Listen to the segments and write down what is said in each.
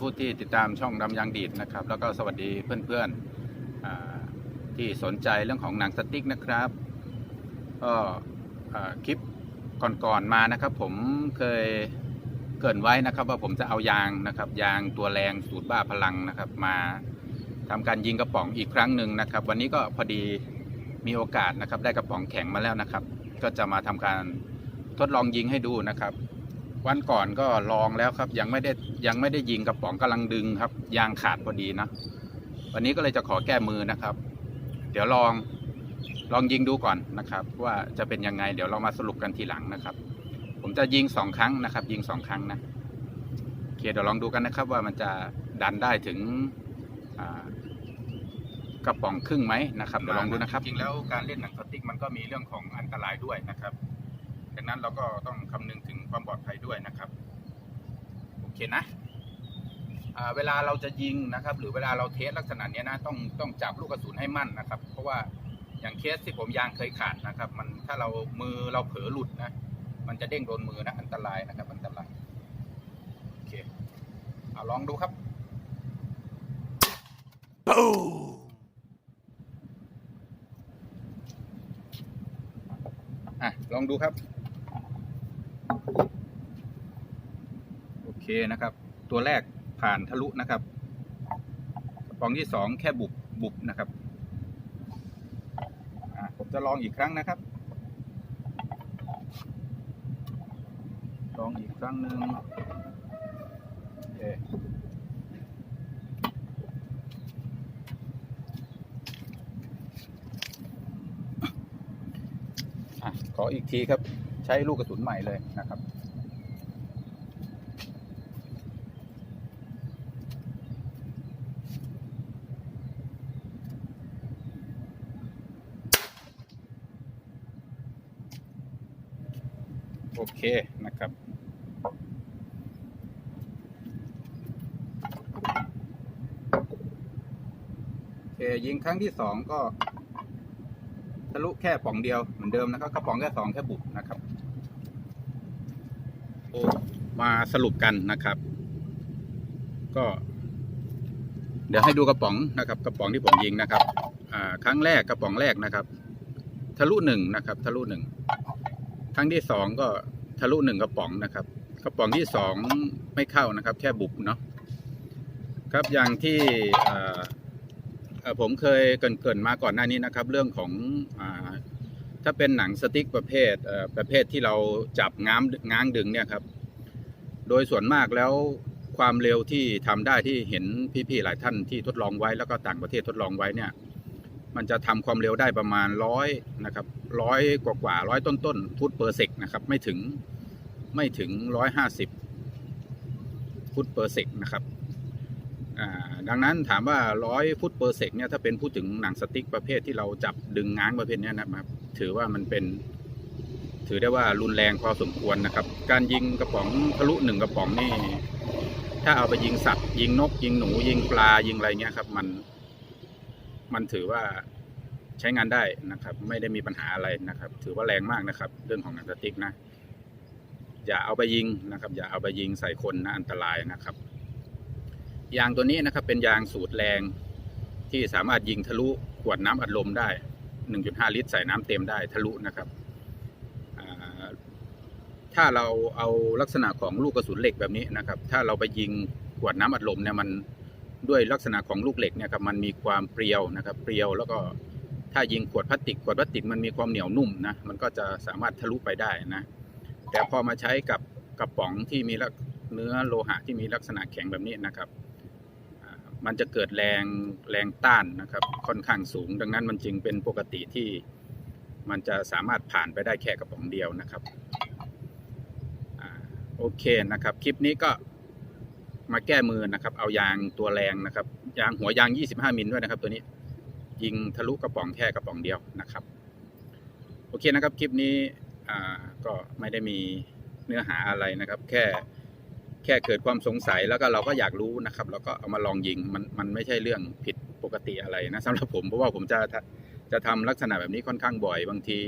ผู้ที่ติดตามช่องดำยางดีดนะครับ แล้วก็สวัสดีเพื่อนๆที่สนใจเรื่องของหนังสติ๊กนะครับก็คลิปก่อนๆมานะครับ ผมเคยเกินไว้นะครับ ว่าผมจะเอายางนะครับ ยางตัวแรงสูตรบ้าพลังนะครับ มาทำการยิงกระป๋องอีกครั้งหนึ่งนะครับ วันนี้ก็พอดีมีโอกาสนะครับ ได้กระป๋องแข็งมาแล้วนะครับ ก็จะมาทำการทดลองยิงให้ดูนะครับ วันก่อนก็ลองแล้วครับ ยังไม่ได้ยังไม่ได้ยิงกระป๋องกำลังดึงครับ ยางขาดพอดีนะ วันนี้ก็เลยจะขอแก้มือนะครับ เดี๋ยวลองลองยิงดูก่อนนะครับ ว่าจะเป็นยังไง เดี๋ยวเรามาสรุปกันทีหลังนะครับ ผมจะยิงสองครั้งนะครับ ยิงสองครั้งนะโอเคเดี๋ยวลองดูกันนะครับ ว่ามันจะดันได้ถึงกระป๋องครึ่งไหมนะครับเดี๋ยวลองดูนะครับจริงแล้วการเล่นหนังสติ๊กมันก็มีเรื่องของอันตรายด้วยนะครับ ดังนั้นเราก็ต้องคำนึงถึงความปลอดภัยด้วยนะครับโอเคนะเวลาเราจะยิงนะครับ หรือเวลาเราเทสลักษณะนี้นะต้องต้องจับลูกกระสุนให้มั่นนะครับ เพราะว่าอย่างเคสที่ผมยางเคยขาดนะครับ มันถ้าเรามือเราเผลอหลุดนะมันจะเด้งโดนมือนะอันตรายนะครับ อันตรายโอเคเอาลองดูครับอะลองดูครับ โอเค นะครับ ตัวแรกผ่านทะลุนะครับกระป๋องที่สองแค่บุบบุบนะครับผมจะลองอีกครั้งนะครับ ลองอีกครั้งหนึ่งโอเคขออีกทีครับใช้ลูกกระสุนใหม่เลยนะครับ โอเคนะครับ โอเคยิงครั้งที่สองก็ ทะลุแค่ป่องเดียวเหมือนเดิมนะครับกระป๋องแค่สองแค่บุบนะครับโอ้มาสรุปกันนะครับ ก็ เดี๋ยวให้ดูกระป๋องนะครับ กระป๋องที่ผมยิงนะครับอ่าครั้งแรกกระป๋องแรกนะครับ ทะลุหนึ่งนะครับ ทะลุหนึ่งครั้งที่สองก็ ทะลุหนึ่งกระป๋องนะครับ กระป๋องที่สองไม่เข้านะครับ แค่บุบเนาะครับอย่างที่ผมเคยเกินๆมาก่อนหน้านี้นะครับ เรื่องของอถ้าเป็นหนังสติ๊กประเภทประเภทที่เราจับง้ามง้างดึงเนี่ยครับ โดยส่วนมากแล้วความเร็วที่ทำได้ที่เห็นพี่ๆหลายท่านที่ทดลองไว้แล้วก็ต่างประเทศทดลองไว้เนี่ย มันจะทำความเร็วได้ประมาณร้อยนะครับ ร้อยกว่ากว่าร้อยต้นต้นฟุตเปอร์เซกนะครับ ไม่ถึงไม่ถึงร้อยห้าสิบฟุตเปอร์เซกนะครับดังนั้นถามว่าร้อยฟุตเปอร์เซกเนี่ยถ้าเป็นพูดถึงหนังสติ๊กประเภทที่เราจับดึงง้างประเภทนี้นะครับ ถือว่ามันเป็น ถือได้ว่ารุนแรงพอสมควรนะครับ การยิงกระป๋องทะลุหนึ่งกระป๋องนี่ ถ้าเอาไปยิงสัตว์ ยิงนก ยิงหนู ยิงปลายิงอะไรเงี้ยครับ มันมันถือว่า ใช้งานได้นะครับ ไม่ได้มีปัญหาอะไรนะครับ ถือว่าแรงมากนะครับ เรื่องของหนังสติ๊กนะ อย่าเอาไปยิงนะครับ อย่าเอาไปยิงใส่คนนะอันตรายนะครับ ยางตัวนี้นะครับ เป็นยางสูตรแรงที่สามารถยิงทะลุขวดน้ำอัดลมได้ 1.5 ลิตร ใส่น้ำเต็มได้ทะลุนะครับ ถ้าเราเอาลักษณะของลูกกระสุนเหล็กแบบนี้นะครับ ถ้าเราไปยิงขวดน้ำอัดลมเนี่ยมันด้วยลักษณะของลูกเหล็กเนี่ยครับมันมีความเปรียวนะครับ เปรียวแล้วก็ ถ้ายิงขวดพลาสติกขวดพลาสติกมันมีความเหนียวนุ่มนะมันก็จะสามารถทะลุไปได้นะแต่พอมาใช้กับกระป๋องที่มีเนื้อโลหะที่มีลักษณะแข็งแบบนี้นะครับ มันจะเกิดแรงแรงต้านนะครับ ค่อนข้างสูง ดังนั้นมันจึงเป็นปกติที่มันจะสามารถผ่านไปได้แค่กระป๋องเดียวนะครับโอเคนะครับ คลิปนี้ก็มาแก้มือนะครับ เอายางตัวแรงนะครับ ยางหัวยาง 25 มิลด้วยนะครับตัวนี้ ยิงทะลุกระป๋องแค่กระป๋องเดียวนะครับ โอเคนะครับคลิปนี้ก็ไม่ได้มีเนื้อหาอะไรนะครับ แค่แค่เกิดความสงสัยแล้วก็เราก็อยากรู้นะครับ แล้วก็เอามาลองยิงมันมันไม่ใช่เรื่องผิดปกติอะไรนะสำหรับผมเพราะว่าผมจะจะทำลักษณะแบบนี้ค่อนข้างบ่อย บางที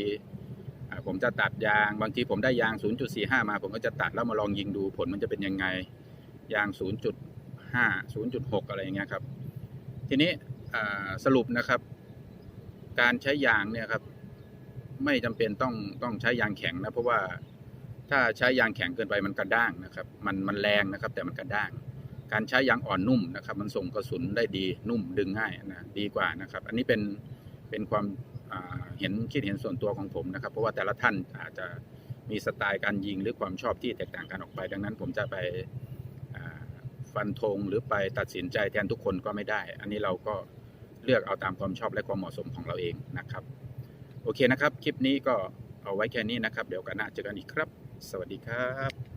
ผมจะตัดยางบางทีผมได้ยาง 0.45 มา ผมก็จะตัดแล้วมาลองยิงดูผลมันจะเป็นยังไงยาง 0.5 0.6 อะไรอย่างเงี้ยครับ ทีนี้ สรุปนะครับ การใช้ยางเนี่ยครับไม่จำเป็นต้องต้องใช้ยางแข็งนะเพราะว่าถ้าใช้ยางแข็งเกินไปมันกระด้างนะครับ มันมันแรงนะครับ แต่มันกระด้าง การใช้ยางอ่อนนุ่มนะครับ มันส่งกระสุนได้ดีนุ่มดึงง่ายนะดีกว่านะครับ อันนี้เป็นเป็นความเห็นคิดเห็นส่วนตัวของผมนะครับ เพราะว่าแต่ละท่านอาจจะมีสไตล์การยิงหรือความชอบที่แตกต่างกันออกไป ดังนั้นผมจะไปฟันธงหรือไปตัดสินใจแทนทุกคนก็ไม่ได้ อันนี้เราก็ เลือกเอาตามความชอบและความเหมาะสมของเราเองนะครับ โอเคนะครับ คลิปนี้ก็เอาไว้แค่นี้นะครับ เดี๋ยวกันหน้าเจอกันอีกครับ สวัสดีครับ